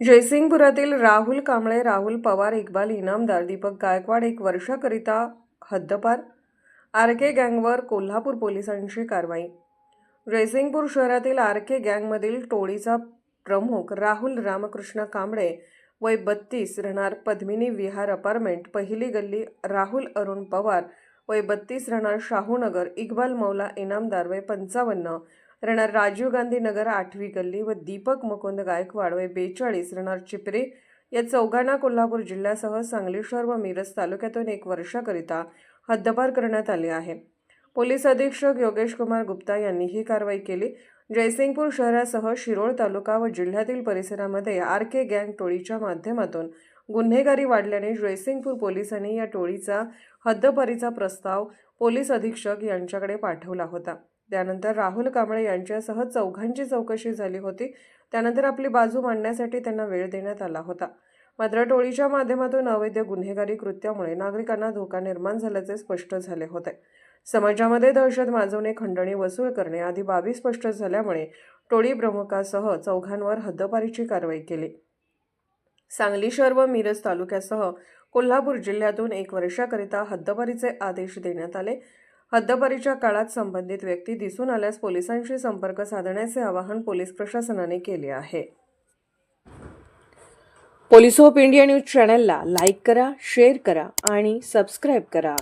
जयसिंगपुरातील राहुल कांबळे राहुल पवार इक्बाल इनामदार दीपक गायकवाड एक वर्षाकरिता हद्दपार आर के गँगवर कोल्हापूर पोलिसांची कारवाई. जयसिंगपूर शहरातील आर के गँगमधील टोळीचा प्रमुख राहुल रामकृष्ण कांबळे वय बत्तीस राहणार पद्मिनी विहार अपार्टमेंट पहिली गल्ली राहुल अरुण पवार वय बत्तीस राहणार शाहूनगर इक्बाल मौला इनामदार वय पंचावन्न राहणार राजीव गांधी नगर आठवी गल्ली व दीपक मुकुंद गायकवाड व बेचाळीस राहणार चिपरे या चौघांना कोल्हापूर जिल्ह्यासह सांगली शहर व मिरज तालुक्यातून एक वर्षाकरिता हद्दपार करण्यात आले आहे. पोलीस अधीक्षक योगेश कुमार गुप्ता यांनी ही कारवाई केली. जयसिंगपूर शहरासह शिरोळ तालुका व जिल्ह्यातील परिसरामध्ये आर के गँग टोळीच्या माध्यमातून गुन्हेगारी वाढल्याने जयसिंगपूर पोलिसांनी या टोळीचा हद्दपारीचा प्रस्ताव पोलीस अधीक्षक यांच्याकडे पाठवला होता. त्यानंतर राहुल कांबळे यांच्यासह चौघांची चौकशी झाली होती. त्यानंतर आपली बाजू मांडण्यासाठी त्यांना वेळ देण्यात आला होता. मात्र टोळीच्या माध्यमातून अवैध गुन्हेगारी कृत्यामुळे नागरिकांना धोका निर्माण झाल्याचे स्पष्ट झाले होते. समाजामध्ये दहशत माजवणे खंडणी वसूल करणे आदी बाबी स्पष्ट झाल्यामुळे टोळी प्रमुखासह चौघांवर हद्दपारीची कारवाई केली. सांगली शहर व मिरज तालुक्यासह कोल्हापूर जिल्ह्यातून एक वर्षाकरिता हद्दपारीचे आदेश देण्यात आले. हद्दपारीच्या काळात संबंधित व्यक्ती दिसून आल्यास पोलिसांशी संपर्क साधण्याचे आवाहन पोलीस प्रशासनाने केले आहे. पोलीस ऑफ इंडिया न्यूज चॅनलला लाईक करा शेअर करा आणि सबस्क्राईब करा.